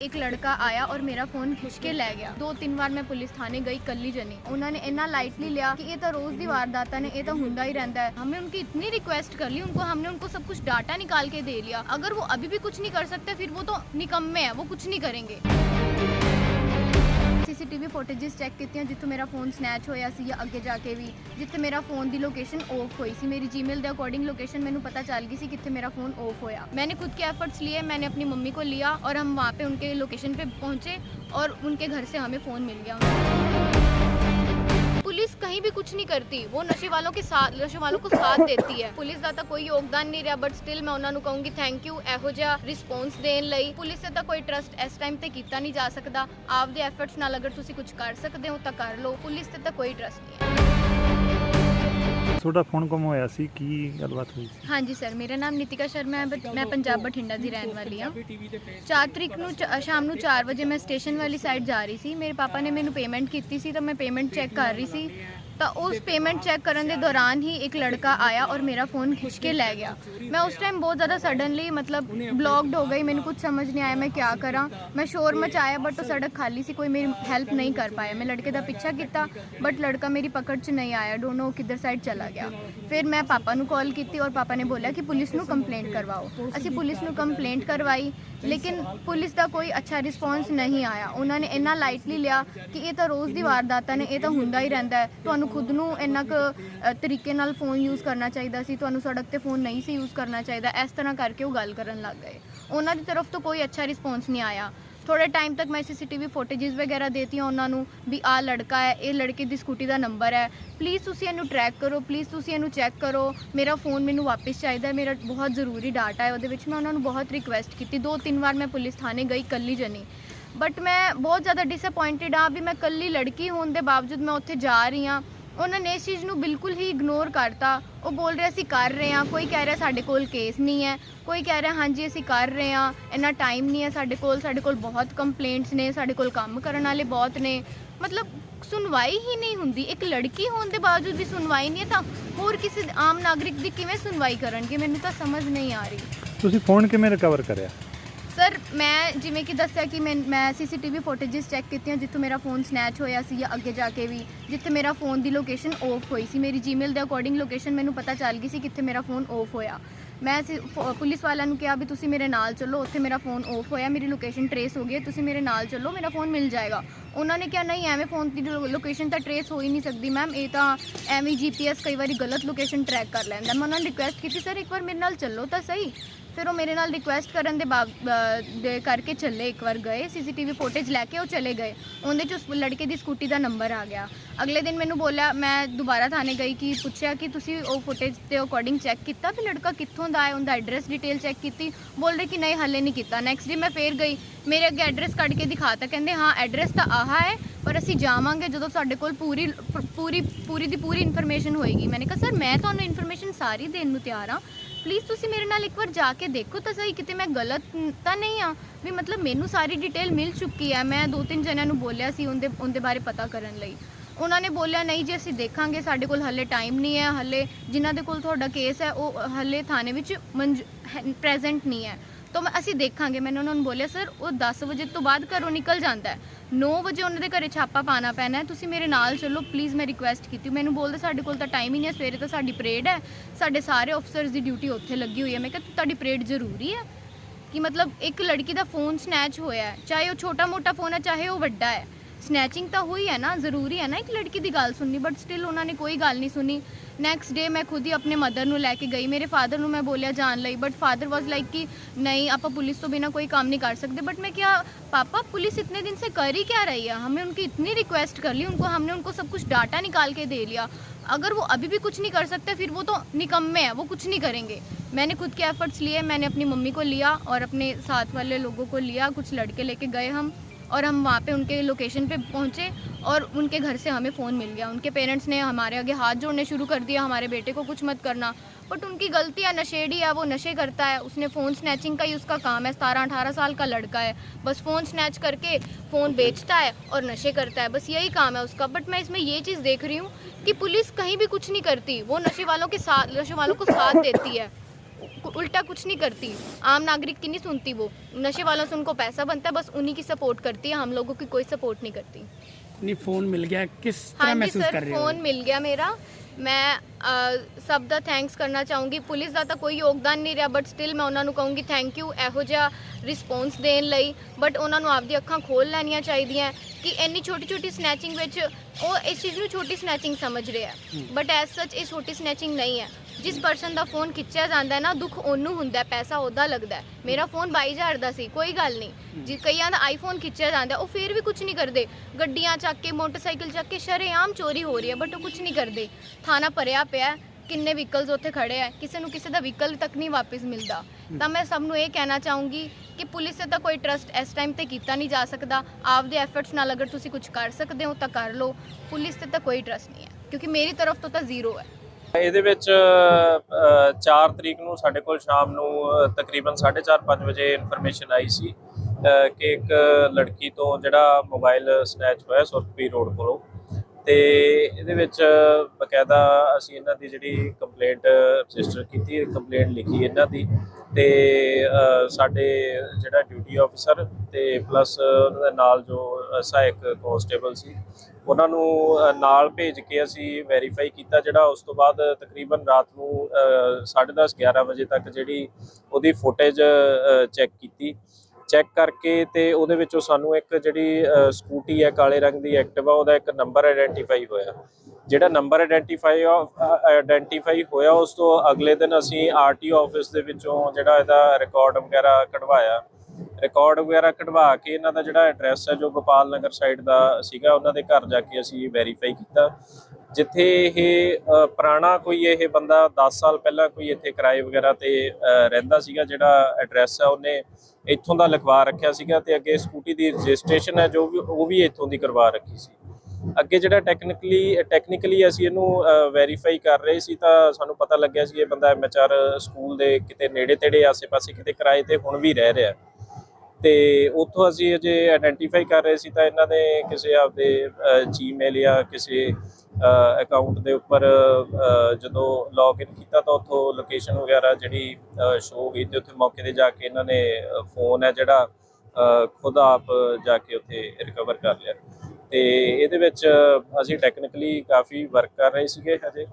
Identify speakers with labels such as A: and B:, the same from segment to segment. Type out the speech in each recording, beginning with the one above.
A: ਇੱਕ ਲੜਕਾ ਆਇਆ ਔਰ ਮੇਰਾ ਫੋਨ ਖਿੱਚ ਕੇ ਲੈ ਗਿਆ ਦੋ ਤਿੰਨ ਵਾਰ ਮੈਂ ਪੁਲਿਸ ਥਾਣੇ ਗਈ ਕੱਲੀ ਜਣੀ ਉਹਨਾਂ ਨੇ ਇੰਨਾ ਲਾਈਟਲੀ ਲਿਆ कि ये तो रोज दी वारदाता ने ये तो हुंदा ही रहता है हमने उनकी इतनी रिक्वेस्ट कर ली उनको हमने उनको सब कुछ डाटा निकाल के दे लिया अगर वो अभी भी कुछ नहीं कर सकते फिर वो तो निकम्मे है वो कुछ नहीं करेंगे ਸੀਸੀਟੀਵੀ ਫੁਟੇजेस ਚੈੱਕ ਕੀਤੀਆਂ ਜਿੱਥੋਂ ਮੇਰਾ ਫੋਨ ਸਨੈਚ ਹੋਇਆ ਸੀ ਜਾਂ ਅੱਗੇ ਜਾ ਕੇ ਵੀ, ਜਿੱਥੇ ਮੇਰਾ ਫੋਨ ਦੀ ਲੋਕੇਸ਼ਨ ਆਫ ਹੋਈ ਸੀ। ਮੇਰੀ ਜੀਮੇਲ ਦੇ ਅਕੋਰਡਿੰਗ ਲੋਕੇਸ਼ਨ ਮੈਨੂੰ ਪਤਾ ਚੱਲ ਗਈ ਸੀ ਕਿੱਥੇ ਮੇਰਾ ਫੋਨ ਆਫ ਹੋਇਆ। मैंने ਖੁਦ ਕੇ ਐਫਰਟਸ लिए मैंने ਆਪਣੀ ਮੰਮੀ ਕੋ ਲਿਆ ਔਰ हम वहाँ पे उनके लोकेशन पे पहुँचे और उनके घर से हमें फ़ोन मिल ਕੁਝ ਨਹੀਂ ਕਰਤੀ ਉਹ ਨਸ਼ੇ ਵਾਲੋਂ ਕੇ ਸਾਥ ਨਸ਼ੇ ਵਾਲੋਂ ਕੋ ਸਾਥ ਦੇਤੀ ਹੈ ਪੁਲਿਸ ਦਾ ਤਾਂ ਕੋਈ ਯੋਗਦਾਨ ਨਹੀਂ ਰਿਹਾ ਬਟ ਸਟਿਲ ਮੈਂ ਉਹਨਾਂ ਨੂੰ ਕਹੂੰਗੀ ਥੈਂਕ ਯੂ ਇਹੋ ਜਿਹਾ ਰਿਸਪੌਂਸ ਦੇਣ ਲਈ ਪੁਲਿਸ ਤੇ ਤਾਂ ਕੋਈ ਟਰਸਟ ਇਸ ਟਾਈਮ ਤੇ ਕੀਤਾ ਨਹੀਂ ਜਾ ਸਕਦਾ ਆਪਦੇ ਐਫਰਟਸ ਨਾਲ ਅਗਰ ਤੁਸੀਂ ਕੁਝ ਕਰ ਸਕਦੇ ਹੋ ਤਾਂ ਕਰ ਲਓ ਪੁਲਿਸ ਤੇ ਤਾਂ ਕੋਈ ਟਰਸਟ ਨਹੀਂ ਹੈ
B: ਤੁਹਾਡਾ ਫੋਨ ਗੁੰਮ ਹੋਇਆ ਸੀ ਕੀ ਗੱਲਬਾਤ ਹੋਈ ਸੀ?
A: ਹਾਂਜੀ ਸਰ ਮੇਰਾ ਨਾਮ ਨਿਤਿਕਾ ਸ਼ਰਮਾ ਹੈ ਬਟ ਮੈਂ ਪੰਜਾਬ ਬਠਿੰਡਾ ਦੀ ਰਹਿਣ ਵਾਲੀ ਹਾਂ। 4 ਤਰੀਕ ਨੂੰ ਚ- ਸ਼ਾਮ ਨੂੰ 4 ਵਜੇ ਮੈਂ ਸਟੇਸ਼ਨ ਵਾਲੀ ਸਾਈਡ ਜਾ ਰਹੀ ਸੀ। ਮੇਰੇ ਪਾਪਾ ਨੇ ਮੈਨੂੰ ਪੇਮੈਂਟ ਕੀਤੀ ਸੀ ਤਾਂ ਮੈਂ ਪੇਮੈਂਟ ਚੈੱਕ ਕਰ ਰਹੀ ਸੀ। ਤਾਂ ਉਸ ਪੇਮੈਂਟ ਚੈੱਕ ਕਰਨ ਦੇ ਦੌਰਾਨ ਹੀ ਇੱਕ ਲੜਕਾ ਆਇਆ ਔਰ ਮੇਰਾ ਫੋਨ ਖਿੱਚ ਕੇ ਲੈ ਗਿਆ। ਮੈਂ ਉਸ ਟਾਈਮ ਬਹੁਤ ਜ਼ਿਆਦਾ ਸਡਨਲੀ ਮਤਲਬ ਬਲੌਕਡ ਹੋ ਗਈ ਮੈਨੂੰ ਕੁਝ ਸਮਝ ਨਹੀਂ ਆਇਆ ਮੈਂ ਕੀ ਕਰਾਂ? ਮੈਂ ਸ਼ੋਰ ਮਚਾਇਆ ਬਟ ਉਹ ਸੜਕ ਖਾਲੀ ਸੀ ਕੋਈ ਮੇਰੀ ਹੈਲਪ ਨਹੀਂ ਕਰ ਪਾਇਆ। ਮੈਂ ਲੜਕੇ ਦਾ ਪਿੱਛਾ ਕੀਤਾ ਬਟ ਲੜਕਾ ਮੇਰੀ ਪਕੜ 'ਚ ਨਹੀਂ ਆਇਆ ਡੋਨਟ ਨੋ ਕਿੱਧਰ ਸਾਈਡ ਚਲਾ ਗਿਆ। ਫਿਰ ਮੈਂ ਪਾਪਾ ਨੂੰ ਕਾਲ ਕੀਤੀ ਔਰ ਪਾਪਾ ਨੇ ਬੋਲਿਆ ਕਿ ਪੁਲਿਸ ਨੂੰ ਕੰਪਲੇਂਟ ਕਰਵਾਓ। ਅਸੀਂ ਪੁਲਿਸ ਨੂੰ ਕੰਪਲੇਂਟ ਕਰਵਾਈ ਲੇਕਿਨ ਪੁਲਿਸ ਦਾ ਕੋਈ ਅੱਛਾ ਰਿਸਪੌਂਸ ਨਹੀਂ ਆਇਆ। ਉਹਨਾਂ ਨੇ ਇੰਨਾ ਲਾਈਟਲੀ ਲਿਆ ਕਿ ਇਹ ਤਾਂ ਰੋਜ਼ ਦੀ ਵਾਰਦਾਤਾਂ ਨੇ ਇਹ ਤਾਂ ਹੁੰਦਾ ਹੀ ਰਹਿੰਦਾ ਹੈ। ਤੁਹਾਨੂੰ ਖੁਦ ਨੂੰ ਇੰਨਾ ਕੁ ਅ, ਤਰੀਕੇ ਨਾਲ ਫੋਨ ਯੂਜ਼ ਕਰਨਾ ਚਾਹੀਦਾ ਸੀ ਤੁਹਾਨੂੰ ਸੜਕ ਤੇ ਫੋਨ ਨਹੀਂ ਸੀ ਯੂਜ਼ ਕਰਨਾ ਚਾਹੀਦਾ ਇਸ ਤਰ੍ਹਾਂ ਕਰਕੇ ਉਹ ਗੱਲ ਕਰਨ ਲੱਗ ਗਏ। ਉਹਨਾਂ ਦੀ ਤਰਫ ਤੋਂ ਕੋਈ ਅੱਛਾ ਰਿਸਪੌਂਸ ਨਹੀਂ ਆਇਆ। ਥੋੜੇ ਟਾਈਮ ਤੱਕ ਮੈਂ ਸੀਸੀਟੀਵੀ ਫੁਟੇजेस ਵਗੈਰਾ ਦੇਤੀਆਂ ਉਹਨਾਂ ਨੂੰ ਵੀ ਆਹ ਲੜਕਾ ਹੈ ਇਹ ਲੜਕੇ ਦੀ ਸਕੂਟੀ ਦਾ ਨੰਬਰ ਹੈ। ਪਲੀਜ਼ ਤੁਸੀਂ ਇਹਨੂੰ ਟਰੈਕ ਕਰੋ ਪਲੀਜ਼ ਤੁਸੀਂ ਇਹਨੂੰ ਚੈੱਕ ਕਰੋ। ਮੇਰਾ ਫੋਨ ਮੈਨੂੰ ਵਾਪਸ ਚਾਹੀਦਾ ਹੈ ਮੇਰਾ ਬਹੁਤ ਜ਼ਰੂਰੀ ਡਾਟਾ ਹੈ ਉਹਦੇ ਵਿੱਚ ਮੈਂ ਉਹਨਾਂ ਨੂੰ ਬਹੁਤ ਰਿਕੁਐਸਟ ਕੀਤੀ। ਦੋ ਤਿੰਨ ਵਾਰ ਮੈਂ ਪੁਲਿਸ ਥਾਣੇ ਗਈ ਕੱਲੀ ਜਣੀ। ਬਟ ਮੈਂ ਬਹੁਤ ਜ਼ਿਆਦਾ ਡਿਸਅਪਾਇੰਟਡ ਆ ਵੀ ਮੈਂ ਕੱਲੀ ਲੜਕੀ ਹੋਣ ਦੇ ਬਾਵਜੂਦ ਮੈਂ ਉੱਥੇ ਜਾ ਰਹੀ ਹਾਂ। ਉਹਨਾਂ ਨੇ ਇਸ ਚੀਜ਼ ਨੂੰ ਬਿਲਕੁਲ ਹੀ ਇਗਨੋਰ ਕਰਤਾ। ਉਹ ਬੋਲ ਰਿਹਾ, ਅਸੀਂ ਕਰ ਰਹੇ ਹਾਂ। ਕੋਈ ਕਹਿ ਰਿਹਾ, ਸਾਡੇ ਕੋਲ ਕੇਸ ਨਹੀਂ ਹੈ। ਕੋਈ ਕਹਿ ਰਿਹਾ, ਹਾਂਜੀ, ਅਸੀਂ ਕਰ ਰਹੇ ਹਾਂ। ਇੰਨਾ ਟਾਈਮ ਨਹੀਂ ਹੈ ਸਾਡੇ ਕੋਲ। ਸਾਡੇ ਕੋਲ ਬਹੁਤ ਕੰਪਲੇਂਟਸ ਨੇ, ਸਾਡੇ ਕੋਲ ਕੰਮ ਕਰਨ ਵਾਲੇ ਬਹੁਤ ਨੇ। ਮਤਲਬ ਸੁਣਵਾਈ ਹੀ ਨਹੀਂ ਹੁੰਦੀ। ਇੱਕ ਲੜਕੀ ਹੋਣ ਦੇ ਬਾਵਜੂਦ ਵੀ ਸੁਣਵਾਈ ਨਹੀਂ ਹੈ, ਤਾਂ ਹੋਰ ਕਿਸੇ ਆਮ ਨਾਗਰਿਕ ਦੀ ਕਿਵੇਂ ਸੁਣਵਾਈ ਕਰਨਗੇ? ਮੈਨੂੰ ਤਾਂ ਸਮਝ ਨਹੀਂ ਆ ਰਹੀ।
B: ਤੁਸੀਂ ਫੋਨ ਕਿਵੇਂ ਰਿਕਵਰ ਕਰਿਆ?
A: ਸਰ, ਮੈਂ ਜਿਵੇਂ ਕਿ ਦੱਸਿਆ ਕਿ ਮੈਂ ਮੈਂ ਸੀਸੀਟੀਵੀ ਫੁਟੇजेस ਚੈੱਕ ਕੀਤੀਆਂ ਜਿੱਥੋਂ ਮੇਰਾ ਫੋਨ ਸਨੈਚ ਹੋਇਆ ਸੀ ਜਾਂ ਅੱਗੇ ਜਾ ਕੇ ਵੀ, ਜਿੱਥੇ ਮੇਰਾ ਫੋਨ ਦੀ ਲੋਕੇਸ਼ਨ ਆਫ ਹੋਈ ਸੀ। ਮੇਰੀ ਜੀਮੇਲ ਦੇ ਅਕੋਰਡਿੰਗ ਲੋਕੇਸ਼ਨ ਮੈਨੂੰ ਪਤਾ ਚੱਲ ਗਈ ਸੀ ਕਿੱਥੇ ਮੇਰਾ ਫੋਨ ਆਫ ਹੋਇਆ। ਮੈਂ ਸੀ- ਫੋ- ਪੁਲਿਸ ਵਾਲਿਆਂ ਨੂੰ ਕਿਹਾ ਵੀ ਤੁਸੀਂ ਮੇਰੇ ਨਾਲ ਚੱਲੋ, ਉੱਥੇ ਮੇਰਾ ਫੋਨ ਆਫ ਹੋਇਆ, ਮੇਰੀ ਲੋਕੇਸ਼ਨ ਟਰੇਸ ਹੋ ਗਈ ਹੈ, ਤੁਸੀਂ ਮੇਰੇ ਨਾਲ ਚੱਲੋ, ਮੇਰਾ ਫੋਨ ਮਿਲ ਜਾਏਗਾ। ਉਹਨਾਂ ਨੇ ਕਿਹਾ, ਨਹੀਂ, ਐਵੇਂ ਫੋਨ ਦੀ ਲੋਕੇਸ਼ਨ ਤਾਂ ਟਰੇਸ ਹੋ ਹੀ ਨਹੀਂ ਸਕਦੀ ਮੈਮ ਇਹ ਤਾਂ ਐਵੇਂ ਜੀਪੀਐਸ ਕਈ ਵਾਰੀ ਗਲਤ ਲੋਕੇਸ਼ਨ ਟਰੈਕ ਕਰ ਲੈਂਦਾ ਮੈਂ ਉਹਨਾਂ ਨੂੰ ਰਿਕੁਐਸਟ ਕੀਤੀ, ਸਰ, ਇੱਕ ਵਾਰ ਮੇਰੇ ਨਾਲ ਚੱਲੋ ਤਾਂ ਸਹੀ। ਫਿਰ ਉਹ ਮੇਰੇ ਨਾਲ ਰਿਕੁਐਸਟ ਕਰਨ ਦੇ ਬਾਵ ਅ, ਦੇ ਕਰਕੇ ਚੱਲੇ ਇੱਕ ਵਾਰ ਗਏ ਸੀਸੀਟੀਵੀ ਫੁਟੇਜ ਲੈ ਕੇ ਉਹ ਚਲੇ ਗਏ। ਉਹਦੇ ਚ ਉਸ ਲੜਕੇ ਦੀ ਸਕੂਟੀ ਦਾ ਨੰਬਰ ਆ ਗਿਆ। ਅਗਲੇ ਦਿਨ ਮੈਨੂੰ ਬੋਲਿਆ ਮੈਂ ਦੁਬਾਰਾ ਥਾਣੇ ਗਈ ਕਿ ਪੁੱਛਿਆ ਕਿ ਤੁਸੀਂ ਉਹ ਫੁਟੇਜ ਦੇ ਅਕੋਰਡਿੰਗ ਚੈੱਕ ਕੀਤਾ ਵੀ ਲੜਕਾ ਕਿੱਥੋਂ ਦਾ ਹੈ ਉਹਦਾ ਐਡਰੈਸ ਡਿਟੇਲ ਚੈੱਕ ਕੀਤੀ। ਬੋਲ ਰਹੇ ਕਿ ਨਹੀਂ ਹੱਲੇ ਨਹੀਂ ਕੀਤਾ। ਨੈਕਸਟ ਡੇ ਮੈਂ ਫੇਰ ਗਈ। ਮੇਰੇ ਅੱਗੇ ਐਡਰੈਸ ਕੱਢ ਕੇ ਦਿਖਾ ਤਾ। ਕਹਿੰਦੇ ਹਾਂ ਐਡਰੈਸ ਤਾਂ ਆਹਾ ਹੈ ਪਰ ਅਸੀਂ ਜਾਵਾਂਗੇ ਜਦੋਂ ਸਾਡੇ ਕੋਲ ਪੂਰੀ ਪੂਰੀ ਪੂਰੀ ਦੀ ਪੂਰੀ ਇਨਫੋਰਮੇਸ਼ਨ ਹੋਏਗੀ। ਮੈंने ਕਿਹਾ ਸਰ ਮੈਂ ਤੁਹਾਨੂੰ ਇਨਫੋਰਮੇਸ਼ਨ ਸਾਰੀ ਦੇਣ ਨੂੰ ਤਿਆਰ ਹਾਂ ਪਲੀਜ਼ ਤੁਸੀਂ ਮੇਰੇ ਨਾਲ ਇੱਕ ਵਾਰ ਜਾ ਕੇ ਦੇਖੋ ਤਾਂ ਸਹੀ, ਕਿਤੇ ਮੈਂ ਗਲਤ ਤਾਂ ਨਹੀਂ ਆ ਵੀ ਮਤਲਬ ਮੈਨੂੰ ਸਾਰੀ ਡਿਟੇਲ ਮਿਲ ਚੁੱਕੀ ਹੈ। ਮੈਂ ਦੋ ਤਿੰਨ ਜਣਿਆਂ ਨੂੰ ਬੋਲਿਆ ਸੀ ਉਹਦੇ ਉਹਦੇ ਬਾਰੇ ਪਤਾ ਕਰਨ ਲਈ। ਉਹਨਾਂ ਨੇ ਬੋਲਿਆ, ਨਹੀਂ ਜੀ, ਅਸੀਂ ਦੇਖਾਂਗੇ। ਸਾਡੇ ਕੋਲ ਹੱਲੇ ਟਾਈਮ ਨਹੀਂ ਹੈ। ਹੱਲੇ ਜਿਨ੍ਹਾਂ ਦੇ ਕੋਲ ਤੁਹਾਡਾ ਕੇਸ ਹੈ, ਉਹ ਹੱਲੇ ਥਾਣੇ ਵਿੱਚ ਪ੍ਰੈਜ਼ੈਂਟ ਨਹੀਂ ਹੈ। ਤਾਂ ਮੈਂ- ਅਸੀਂ ਦੇਖਾਂਗੇ, ਮੈਨੂੰ ਉਹਨਾਂ ਨੂੰ ਬੋਲਿਆ, ਸਰ, ਉਹ 10 ਵਜੇ ਤੋਂ ਬਾਅਦ ਘਰੋਂ ਨਿਕਲ ਜਾਂਦਾ ਹੈ। 9 ਵਜੇ ਉਹਨਾਂ ਦੇ ਘਰੇ ਛਾਪਾ ਪਾਣਾ ਪੈਣਾ ਹੈ। ਤੁਸੀਂ ਮੇਰੇ ਨਾਲ ਚੱਲੋ ਪਲੀਜ਼ ਮੈਂ ਰਿਕੁਐਸਟ ਕੀਤੀ। ਮੈਨੂੰ ਬੋਲਦੇ ਸਾਡੇ ਕੋਲ ਤਾਂ ਟਾਈਮ ਹੀ ਨਹੀਂ ਹੈ, ਸਵੇਰੇ ਤਾਂ ਸਾਡੀ ਪਰੇਡ ਹੈ। ਸਾਡੇ ਸਾਰੇ ਆਫਸਰਸ ਦੀ ਡਿਊਟੀ ਉੱਥੇ ਲੱਗੀ ਹੋਈ ਹੈ। ਮੈਂ ਕਿਹਾ ਤੁਹਾਡੀ ਪਰੇਡ ਜ਼ਰੂਰੀ ਹੈ? ਕਿ ਮਤਲਬ ਇੱਕ ਲੜਕੀ ਦਾ ਫੋਨ ਸਨੈਚ ਹੋਇਆ ਹੈ। ਚਾਹੇ ਉਹ ਛੋਟਾ ਮੋਟਾ ਫੋਨ ਹੈ, ਚਾਹੇ ਉਹ ਵੱਡਾ ਹੈ। ਸਨੈਚਿੰਗ ਤਾਂ ਹੋਈ ਹੈ ਨਾ, ਜ਼ਰੂਰੀ ਹੈ ਨਾ ਇੱਕ ਲੜਕੀ ਦੀ ਗੱਲ ਸੁਣਨੀ ਬਟ ਸਟਿਲ ਉਹਨਾਂ ਨੇ ਕੋਈ ਗੱਲ ਨਹੀਂ ਸੁਣੀ। ਨੈਕਸਟ ਡੇ ਮੈਂ ਖੁਦ ਹੀ ਆਪਣੇ ਮਦਰ ਨੂੰ ਲੈ ਕੇ ਗਈ ਮੇਰੇ ਫਾਦਰ ਨੂੰ ਮੈਂ ਬੋਲਿਆ ਜਾਣ ਲਈ ਬਟ ਫਾਦਰ ਵਾਸ ਲਾਈਕ ਕਿ नहीं आप पुलिस तो बिना कोई काम नहीं कर सकते बट मैं क्या पापा पुलिस इतने दिन से कर ही क्या रही है हमने उनकी इतनी रिक्वेस्ट कर ली उनको हमने उनको सब कुछ डाटा निकाल के दे लिया अगर वो अभी भी कुछ नहीं कर सकते फिर वो तो निकम्मे हैं वो कुछ नहीं करेंगे मैंने खुद के एफर्ट्स लिए मैंने अपनी मम्मी को लिया और अपने साथ वाले लोगों को लिया कुछ लड़के लेके गए हम और हम वहाँ पे उनके लोकेशन पे पहुँचे और उनके घर से हमें फ़ोन मिल गया। उनके पेरेंट्स ने हमारे आगे हाथ जोड़ने शुरू कर दिया, हमारे बेटे को कुछ मत करना। बट उनकी गलती है नशेड़ी है, वो नशे करता है। उसने फ़ोन स्नैचिंग का ही उसका काम है। सतारह, अठारह साल का लड़का है। बस फ़ोन स्नैच करके फ़ोन बेचता है और नशे करता है। बस यही काम है उसका। बट मैं इसमें ये चीज़ देख रही हूँ कि पुलिस कहीं भी कुछ नहीं करती। वो नशे वालों के साथ, नशे वालों को साथ देती है। उल्टा कुछ नहीं करती आम नागरिक की नहीं सुनती वो नशे वालों से उनको पैसा बनता है बस उन्हीं की सपोर्ट करती है हम लोगों की कोई सपोर्ट नहीं करती
C: नहीं फोन मिल गया किस
A: हाँ
C: तरह
A: जी
C: महसूस
A: सर
C: कर रहे हो
A: ਫੋਨ ਮਿਲ ਗਿਆ ਮੇਰਾ ਮੈਂ ਅ, ਸਭ ਦਾ ਥੈਂਕਸ ਕਰਨਾ ਚਾਹੂੰਗੀ ਪੁਲਿਸ ਦਾ ਤਾਂ ਕੋਈ ਯੋਗਦਾਨ ਨਹੀਂ ਰਿਹਾ ਬਟ ਸਟਿਲ ਮੈਂ ਉਹਨਾਂ ਨੂੰ ਕਹੂੰਗੀ ਥੈਂਕ ਯੂ ਇਹੋ ਜਿਹਾ ਰਿਸਪੌਂਸ ਦੇਣ ਲਈ ਬਟ ਉਹਨਾਂ ਨੂੰ ਆਪਦੀ ਅੱਖਾਂ ਖੋਲ ਲੈਣੀਆਂ ਚਾਹੀਦੀਆਂ ਕਿ ਇੰਨੀ ਛੋਟੀ ਛੋਟੀ ਸਨੈਚਿੰਗ ਵਿੱਚ ਉਹ ਇਸ ਚੀਜ਼ ਨੂੰ ਛੋਟੀ ਸਨੈਚਿੰਗ ਸਮਝ ਰਿਹਾ ਬਟ ਐਸ ਸੱਚ ਇਹ ਛੋਟੀ ਸਨੈਚਿੰਗ ਨਹੀਂ ਹੈ ਜਿਸ ਪਰਸਨ ਦਾ ਫੋਨ ਖਿੱਚਿਆ ਜਾਂਦਾ ਨਾ, ਦੁੱਖ ਉਹਨੂੰ ਹੁੰਦਾ ਪੈਸਾ ਉਹਦਾ ਲੱਗਦਾ ਮੇਰਾ ਫੋਨ 22000 ਦਾ ਸੀ, ਕੋਈ ਗੱਲ ਨਹੀਂ। ਜੀ ਕਈਆਂ ਦਾ ਆਈਫੋਨ ਖਿੱਚਿਆ ਜਾਂਦਾ ਉਹ ਫਿਰ ਵੀ ਕੁਝ ਨਹੀਂ ਕਰਦੇ। ਗੱਡੀਆਂ ਚੱਕ ਕੇ, ਮੋਟਰਸਾਈਕਲ ਚੱਕ ਕੇ, ਸ਼ਰੇਆਮ ਚੋਰੀ ਹੋ ਰਹੀ ਹੈ ਬਟ ਉਹ ਕੁਝ ਨਹੀਂ ਕਰਦੇ। ਥਾਣਾ ਭਰਿਆ ਪਿਆ ਕਿੰਨੇ ਵਹੀਕਲਸ ਉੱਥੇ ਖੜੇ ਆ ਕਿਸੇ ਨੂੰ ਕਿਸੇ ਦਾ ਵਹੀਕਲ ਤੱਕ ਨਹੀਂ ਵਾਪਸ ਮਿਲਦਾ। ਤਾਂ ਮੈਂ ਸਭ ਨੂੰ ਇਹ ਕਹਿਣਾ ਚਾਹੂੰਗੀ ਕਿ ਪੁਲਿਸ ਤੇ ਤਾਂ ਕੋਈ ਟਰਸਟ ਇਸ ਟਾਈਮ ਤੇ ਕੀਤਾ ਨਹੀਂ ਜਾ ਸਕਦਾ। ਆਪਦੇ ਐਫਰਟਸ ਨਾਲ ਅਗਰ ਤੁਸੀਂ ਕੁਝ ਕਰ ਸਕਦੇ ਹੋ, ਤਾਂ ਕਰ ਲਓ। ਪੁਲਿਸ ਤੇ ਤਾਂ ਕੋਈ ਟਰਸਟ ਨਹੀਂ ਹੈ, ਕਿਉਂਕਿ ਮੇਰੀ ਤਰਫ ਤੋਂ ਤਾਂ ਜ਼ੀਰੋ ਹੈ।
D: ਇਹਦੇ ਵਿੱਚ 4 ਤਰੀਕ ਨੂੰ ਸਾਡੇ ਕੋਲ ਸ਼ਾਮ ਨੂੰ ਅ, ਤਕਰੀਬਨ 4:30 ਵਜੇ ਇਨਫੋਰਮੇਸ਼ਨ ਆਈ ਸੀ ਕਿ ਇੱਕ ਲੜਕੀ ਤੋਂ ਜਿਹੜਾ ਮੋਬਾਈਲ ਸਨੈਚ ਹੋਇਆ ਸੁਰਖਪੁਰ ਰੋਡ ਕੋਲੋਂ। ਤੇ ਇਹਦੇ ਵਿੱਚ ਬਕਾਇਦਾ ਅਸੀਂ ਇਹਨਾਂ ਦੀ ਜਿਹੜੀ ਕੰਪਲੇਂਟ ਰਜਿਸਟਰ ਕੀਤੀ ਕੰਪਲੇਂਟ ਲਿਖੀ ਇਹਨਾਂ ਦੀ। ਤੇ ਸਾਡੇ ਜਿਹੜਾ ਡਿਊਟੀ ਆਫੀਸਰ ਤੇ ਪਲੱਸ ਉਹਨਾਂ ਦੇ ਨਾਲ ਜੋ ਸਹਾਇਕ ਕਾਂਸਟੇਬਲ ਸੀ, ਉਹਨਾਂ ਨੂੰ ਨਾਲ ਭੇਜ ਕੇ ਅਸੀਂ ਵੈਰੀਫਾਈ ਕੀਤਾ ਜਿਹੜਾ ਉਸ ਤੋਂ ਬਾਅਦ ਤਕਰੀਬਨ ਰਾਤ ਨੂੰ 10:30 11 ਵਜੇ ਤੱਕ ਜਿਹੜੀ ਉਹਦੀ ਫੁਟੇਜ ਚੈੱਕ ਕੀਤੀ। ਚੈੱਕ ਕਰਕੇ ਤੇ ਉਹਦੇ ਵਿੱਚੋਂ ਸਾਨੂੰ ਇੱਕ ਜਿਹੜੀ ਸਕੂਟੀ ਹੈ ਕਾਲੇ ਰੰਗ ਦੀ ਐਕਟਿਵਾ ਉਹਦਾ ਇੱਕ ਨੰਬਰ ਆਇਡੈਂਟੀਫਾਈ ਹੋਇਆ। ਜਿਹੜਾ ਨੰਬਰ ਆਇਡੈਂਟੀਫਾਈ ਆਇਡੈਂਟੀਫਾਈ ਹੋਇਆ, ਉਸ ਤੋਂ ਅਗਲੇ ਦਿਨ ਅਸੀਂ ਆਰਟੀਓ ਆਫਿਸ ਦੇ ਵਿੱਚੋਂ ਜਿਹੜਾ ਇਹਦਾ ਰਿਕਾਰਡ ਵਗੈਰਾ ਕਢਵਾਇਆ। ਰਿਕਾਰਡ ਵਗੈਰਾ ਕਢਵਾ ਕੇ ਇਹਨਾਂ ਦਾ ਜਿਹੜਾ ਐਡਰੈਸ ਹੈ, ਜੋ ਗੋਪਾਲ ਨਗਰ ਸਾਈਡ ਦਾ ਸੀਗਾ, ਉਹਨਾਂ ਦੇ ਘਰ ਜਾ ਕੇ ਅਸੀਂ ਵੈਰੀਫਾਈ ਕੀਤਾ। ਜਿੱਥੇ ਇਹ ਪੁਰਾਣਾ ਕੋਈ ਇਹ ਬੰਦਾ 10 ਸਾਲ ਪਹਿਲਾਂ ਕੋਈ ਇੱਥੇ ਕਿਰਾਏ ਵਗੈਰਾ ਤੇ ਰਹਿੰਦਾ ਸੀਗਾ, ਜਿਹੜਾ ਐਡਰੈਸ ਹੈ, ਉਹਨੇ ਇੱਥੋਂ ਦਾ ਲਿਖਵਾ ਰੱਖਿਆ ਸੀਗਾ ਤੇ ਅੱਗੇ ਸਕੂਟੀ ਦੀ ਰਜਿਸਟ੍ਰੇਸ਼ਨ ਹੈ, ਜੋ ਵੀ, ਉਹ ਵੀ ਇੱਥੋਂ ਦੀ ਕਰਵਾ ਰੱਖੀ ਸੀ। ਅੱਗੇ ਜਿਹੜਾ ਟੈਕਨੀਕਲੀ ਟੈਕਨੀਕਲੀ ਅਸੀਂ ਇਹਨੂੰ ਵੈਰੀਫਾਈ ਕਰ ਰਹੇ ਸੀ ਤਾਂ ਸਾਨੂੰ ਪਤਾ ਲੱਗਿਆ ਸੀ ਇਹ ਬੰਦਾ ਐਮਐਚਆਰ ਸਕੂਲ ਦੇ ਕਿਤੇ ਨੇੜੇ ਤੇੜੇ, ਆਸੇ-ਪਾਸੇ ਕਿਤੇ ਕਿਰਾਏ ਤੇ ਹੁਣ ਵੀ ਰਹਿ ਰਿਹਾ। ਤੇ ਉੱਥੋਂ ਅਸੀਂ ਅਜੇ ਆਇਡੈਂਟੀਫਾਈ ਕਰ ਰਹੇ ਸੀ ਤਾਂ ਇਹਨਾਂ ਨੇ ਕਿਸੇ ਆਪਦੇ ਜੀਮੇਲ ਜਾਂ ਕਿਸੇ ਅਕਾਊਂਟ ਦੇ ਉੱਪਰ ਜਦੋਂ ਲੌਗਇਨ ਕੀਤਾ ਤਾਂ ਉੱਥੋਂ ਲੋਕੇਸ਼ਨ ਵਗੈਰਾ ਜਿਹੜੀ ਸ਼ੋ ਗਈ ਤੇ ਉੱਥੇ ਮੌਕੇ ਤੇ ਜਾ ਕੇ ਇਹਨਾਂ ਨੇ ਫੋਨ ਹੈ ਜਿਹੜਾ ਖੁਦ ਆਪ ਜਾ ਕੇ ਉੱਥੇ ਰਿਕਵਰ ਕਰ ਲਿਆ। ਤੇ ਇਹਦੇ ਵਿੱਚ ਅਸੀਂ ਟੈਕਨੀਕਲੀ ਕਾਫੀ ਵਰਕ ਕਰ ਰਹੇ ਸੀਗੇ ਹਜੇ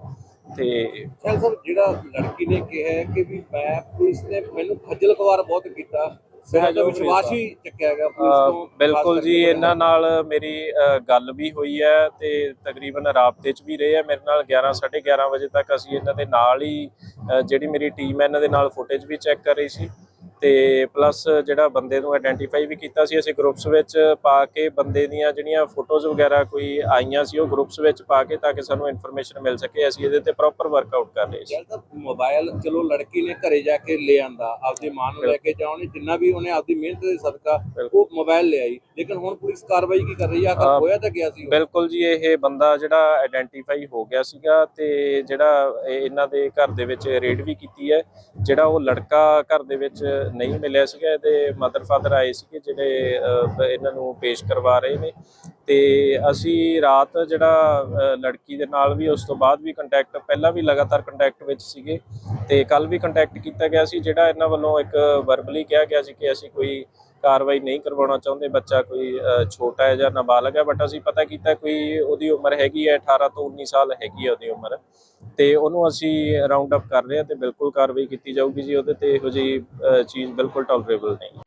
D: ਤੇ
E: ਸਰ ਸਰ ਜਿਹੜਾ ਲੜਕੀ ਨੇ ਕਿਹਾ ਕਿ ਵੀ ਮੈਂ ਪੁਲਿਸ ਨੇ ਮੈਨੂੰ ਖੱਜਲ ਖਵਾਰ ਬਹੁਤ ਕੀਤਾ
D: ਸਹਿਯੋਗ
E: ਵਿਸ਼ਵਾਸ। ਹੀ ਚੱਕਿਆ ਗਿਆ ਪੁਲਿਸ ਤੋਂ
D: ਬਿਲਕੁਲ ਜੀ ਇਹਨਾਂ ਨਾਲ ਮੇਰੀ ਗੱਲ ਵੀ ਹੋਈ ਹੈ ਤੇ ਤਕਰੀਬਨ ਰਾਬਤੇ 'ਚ ਵੀ ਰਹੇ ਆ ਮੇਰੇ ਨਾਲ 11 11:30 ਵਜੇ ਤੱਕ ਅਸੀਂ ਇਹਨਾਂ ਦੇ ਨਾਲ ਹੀ ਜਿਹੜੀ ਮੇਰੀ ਟੀਮ ਹੈ ਇਹਨਾਂ ਦੇ ਨਾਲ ਫੁਟੇਜ ਵੀ ਚੈੱਕ ਕਰ ਰਹੀ ਸੀ। ਤੇ ਪਲੱਸ ਜਿਹੜਾ ਬੰਦੇ ਨੂੰ ਆਇਡੈਂਟੀਫਾਈ ਵੀ ਕੀਤਾ ਸੀ ਅਸੀਂ ਗਰੁੱਪਸ ਵਿੱਚ ਪਾ ਕੇ ਬੰਦੇ ਦੀਆਂ ਜਿਹੜੀਆਂ ਫੋਟੋਜ਼ ਵਗੈਰਾ ਕੋਈ ਆਈਆਂ ਸੀ ਉਹ ਗਰੁੱਪਸ ਵਿੱਚ ਪਾ ਕੇ ਤਾਂ ਕਿ ਸਾਨੂੰ ਇਨਫੋਰਮੇਸ਼ਨ ਮਿਲ ਸਕੇ ਅਸੀਂ ਇਹਦੇ ਤੇ ਪ੍ਰੋਪਰ ਵਰਕਆਊਟ ਕਰ ਰਹੇ ਸੀ
E: ਮੋਬਾਈਲ ਚਲੋ ਲੜਕੀ ਨੇ ਘਰੇ ਜਾ ਕੇ ਲੈ ਆਂਦਾ ਆਪਦੀ ਮਾਂ ਨੂੰ ਲੈ ਕੇ ਜਾਉਣੀ ਜਿੰਨਾ ਵੀ ਉਹਨੇ ਆਪਦੀ ਮਿਹਨਤ ਦੇ ਸਦਕਾ। ਉਹ ਮੋਬਾਈਲ ਲੈ ਆਈ ਲੇਕਿਨ ਹੁਣ ਪੁਲਿਸ ਕਾਰਵਾਈ ਕੀ ਕਰ ਰਹੀ ਆਖਰ
D: ਅ,
E: ਹੋਇਆ ਤਾਂ ਗਿਆ ਸੀ।
D: ਬਿਲਕੁਲ ਜੀ ਇਹ ਬੰਦਾ ਜਿਹੜਾ ਆਇਡੈਂਟੀਫਾਈ ਹੋ ਗਿਆ ਸੀਗਾ ਤੇ ਜਿਹੜਾ ਇਹ- ਇਹਨਾਂ ਦੇ ਘਰ ਦੇ ਵਿੱਚ ਰੇਡ ਵੀ ਕੀਤੀ ਹੈ ਜਿਹੜਾ ਉਹ ਲੜਕਾ ਘਰ ਦੇ ਵਿੱਚ ਨਹੀਂ ਮਿਲਿਆ ਸੀਗਾ, ਇਹਦੇ ਮਦਰ ਫਾਦਰ ਆਏ ਸੀਗੇ ਜਿਹੜੇ ਇਹਨਾਂ ਨੂੰ ਪੇਸ਼ ਕਰਵਾ ਰਹੇ ਨੇ। ਤੇ ਅਸੀਂ ਰਾਤ ਜਿਹੜਾ ਲੜਕੀ ਦੇ ਨਾਲ ਵੀ ਉਸ ਤੋਂ ਬਾਅਦ ਵੀ ਕੰਟੈਕਟ ਪਹਿਲਾਂ ਵੀ ਲਗਾਤਾਰ ਕੰਟੈਕਟ ਵਿੱਚ ਸੀਗੇ। ਤੇ ਕੱਲ ਵੀ ਕੰਟੈਕਟ ਕੀਤਾ ਗਿਆ ਸੀ, ਜਿਹੜਾ ਇਹਨਾਂ ਵੱਲੋਂ ਇੱਕ ਵਰਬਲੀ ਕਿਹਾ ਗਿਆ ਸੀ ਕਿ ਅਸੀਂ ਕੋਈ ਕਾਰਵਾਈ ਨਹੀਂ ਕਰਵਾਉਣਾ ਚਾਹੁੰਦੇ, ਬੱਚਾ ਕੋਈ ਛੋਟਾ ਹੈ ਜਾਂ ਨਾਬਾਲਗ ਹੈ ਬਟ ਅਸੀਂ ਪਤਾ ਕੀਤਾ ਕੋਈ ਉਹਦੀ ਉਮਰ ਹੈਗੀ ਹੈ 18 ਤੋਂ 19 ਸਾਲ ਹੈਗੀ ਹੈ ਉਹਦੀ ਉਮਰ। ਤੇ ਉਹਨੂੰ ਅਸੀਂ ਰਾਉਂਡ ਅਪ ਕਰ ਰਹੇ ਹਾਂ ਤੇ ਬਿਲਕੁਲ ਕਾਰਵਾਈ ਕੀਤੀ ਜਾਊਗੀ ਜੀ, ਉਹਦੇ ਤੇ ਇਹੋ ਜਿਹੀ ਚੀਜ਼ ਬਿਲਕੁਲ ਟੋਲਰੇਬਲ ਨਹੀਂ।